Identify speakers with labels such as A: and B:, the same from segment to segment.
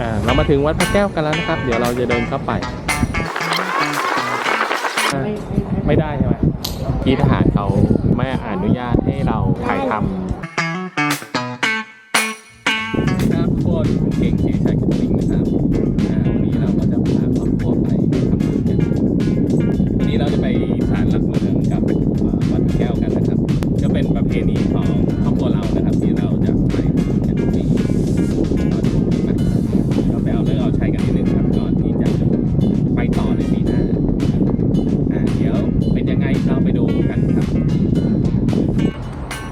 A: อ่าเรามาถึงวัดพระแก้วกันแล้วนะครับ เดี๋ยวเราจะเดินเข้าไปอ่าไม่ได้ใช่ไหมพี่ทหารเขาไม่อนุญาตให้เราถ่ายทำ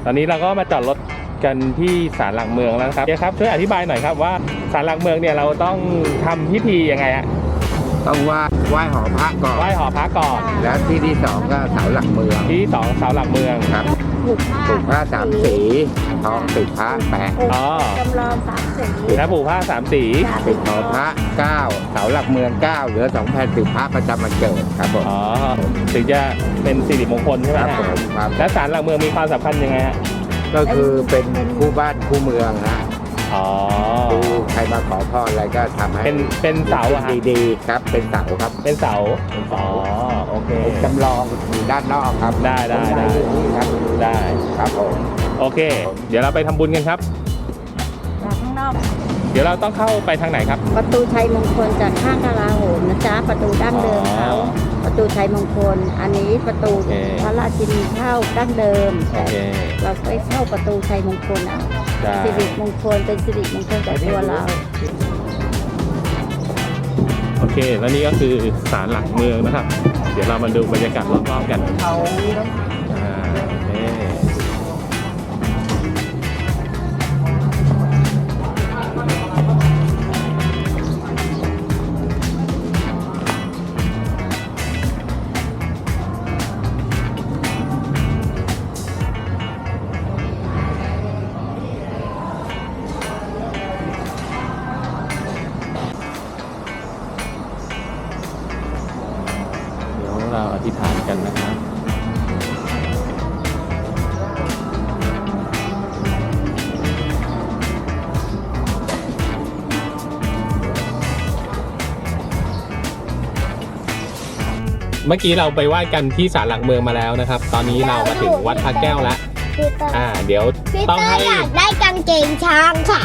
A: ตอนนี้เราก็มาจอดรถกันที่ศาลหลักเมืองแล้วนะครับเดี๋ยวครับช่วยอธิบายหน่อยครับว่าศาลหลักเมืองเนี่ยเราต้องทำพิธียังไงฮะ
B: ต้องไหว้ไหว้หอพระก่อน
A: ไหว้หอพระก่อน
B: แล้วที่ที่สองก็เสาหลักเมือง
A: ที่สองเสาหลักเมือง
B: ครับ
C: ผูกผ้า
B: ถูกผ้าสามสีทองปิดพระแปะ
A: อ๋อ
C: จำลองสามสี
A: แล้วผูกผ้าสามสี
B: ปิดหอพระเก้าเสาหลักเมืองเก้าเหลือสองแผ่นปิดพระประจำวันเกิดครับผม
A: อ๋อ ถึงจะเป็นสิริมงคลใช่ไหม
B: ครับ
A: ฮะ
B: ผมครับ
A: แล้วศาลหลักเมืองมีความสำคัญยังไงฮะ
B: ก็คือเป็นคู่บ้านคู่เมืองนะ
A: อ๋อ
B: คือใครมาขอพรอะไรก็ทำให้
A: เป็นเป็นเสาอะฮะ
B: ดีๆครับเป็นเสาครับ
A: เป็นเสาอ๋อ โอเค
B: เป็นจำลองอยู่ ด้านนอกครับ
A: ได้ได้ได้
B: นี่ครับ
A: ได้
B: ครับผม
A: โอเค เดี๋ยวเราไปทำบุญกันครับ
C: จากข้างนอก
A: เดี๋ยวเราต้องเข้าไปทางไหนครับ
C: ประตูชัยมงคลจากข้างกลาโหมนะจ๊ะประตูดั้งเดิมเขา
A: อ๋อ
C: ประตูชัยมงคล อันนี้ประตู
A: โอเค
C: พระราชินีเข้าดั้งเดิม
A: โอ
C: แต่
A: เค
C: เราไปเข้าประตูชัยมงคลเอา
A: ได้
C: สิริมงคลเป็นสิริมงคลกับตัวเรา
A: โอเค แล้วนี่ก็คือศาลหลักเมืองนะครับ เดี๋ยวเรามาดูบรรยากาศรอบๆกันอ่าโเคเดี๋ยวเราอธิษฐานกันนะครับเมื่อกี้เราไปไหว้กันที่ศาลหลักเมืองมาแล้วนะครับ ตอนนี้เรามาถึงวัดพระแก้วแล้ว
D: พี่เตอร์
A: อ่า เดี๋ยว
D: พี่
A: ต้อง
D: เตอ
A: ให้
D: ร์อยากได้กางเกงช้างค่ะ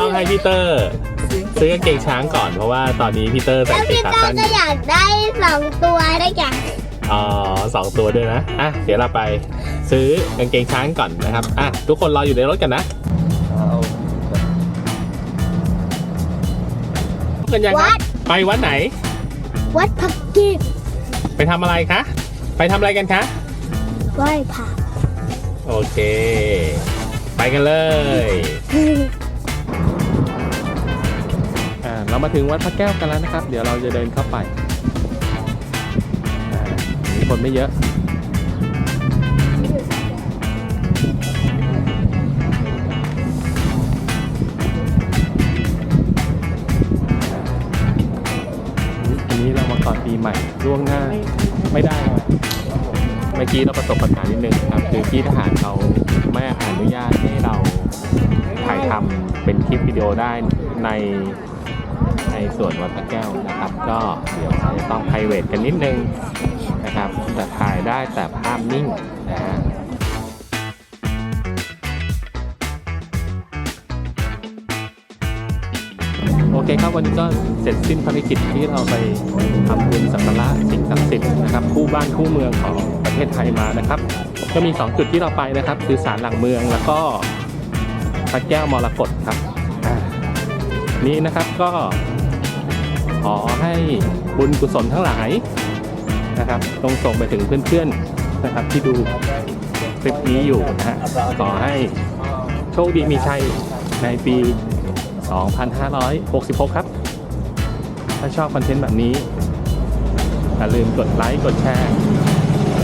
A: ต้องให้พี่เตอร์ ซื้อกางเกงช้างก่อนเพราะว่าตอนนี้พี่เตอร์ใส่
D: แล้ว
A: เกง
D: พี่
A: ขา
D: เตอ
A: สั้น
D: ร์
A: อ
D: ก็
A: ยู่
D: อยากได้สองตัวได้จ้ะ
A: อ๋อสองตัวด้วยนะ อะ เดี๋ยวเราไปซื้อกางเกงช้างก่อนนะครับ อะ ทุกคนรออยู่ในรถกันนะกันยังค
D: วั
A: รับ
D: ด
A: ไปวัดไหน
D: วัดพักกิจ
A: ไปทำอะไรคะ ไปทำอะไรกันคะ
D: ไหว้พระ
A: โอเค ไปกันเลย เรามาถึงวัดพระแก้วกันแล้วนะครับ เดี๋ยวเราจะเดินเข้าไปอ่ามีคนไม่เยอะอันนี้เรามาก่อนปีใหม่ล่วงหน้าไม่ได้เลยเมื่อกี้เราประสบปัญหานิดนึงครับคือพี่ทหารเขาไม่อนุญาตให้เราถ่ายทำเป็นคลิปวิดีโอได้ใน ส่วนวัดพระแก้วนะครับ ก็เดี๋ยวจะต้อง p r i v a t กันนิดนึงนะครับแต่ถ่ายได้แต่ภาพนิ่งนะฮะโอเคครับวันนี้ก็เสร็จสิ้นภารกิจที่เราไปทำบุญสักการะสิ่งศักดิ์สิทธิ์นะครับคู่บ้านคู่เมืองของประเทศไทยมานะครับ ก็มี 2 จุดที่เราไปนะครับ คือศาลหลังเมืองแล้วก็พระแก้วมรกตครับนี้นะครับก็ ขอให้บุญกุศลทั้งหลายนะครับตรงส่งไปถึงเพื่อนๆนะครับ ที่ดูคลิปนี้อยู่นะฮะขอให้โชคดีมีชัยในปี 2566 ครับ ถ้าชอบคอนเทนต์แบบนี้อย่าลืมกดไลค์ กดแชร์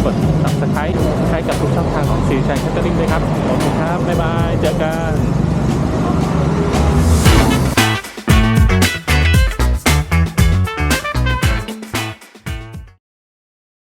A: กด subscribe ให้กับทุกช่องทางของซีชัยแคทเตอริงด้วยครับ ขอบคุณครับ บ๊ายบาย เจอกัน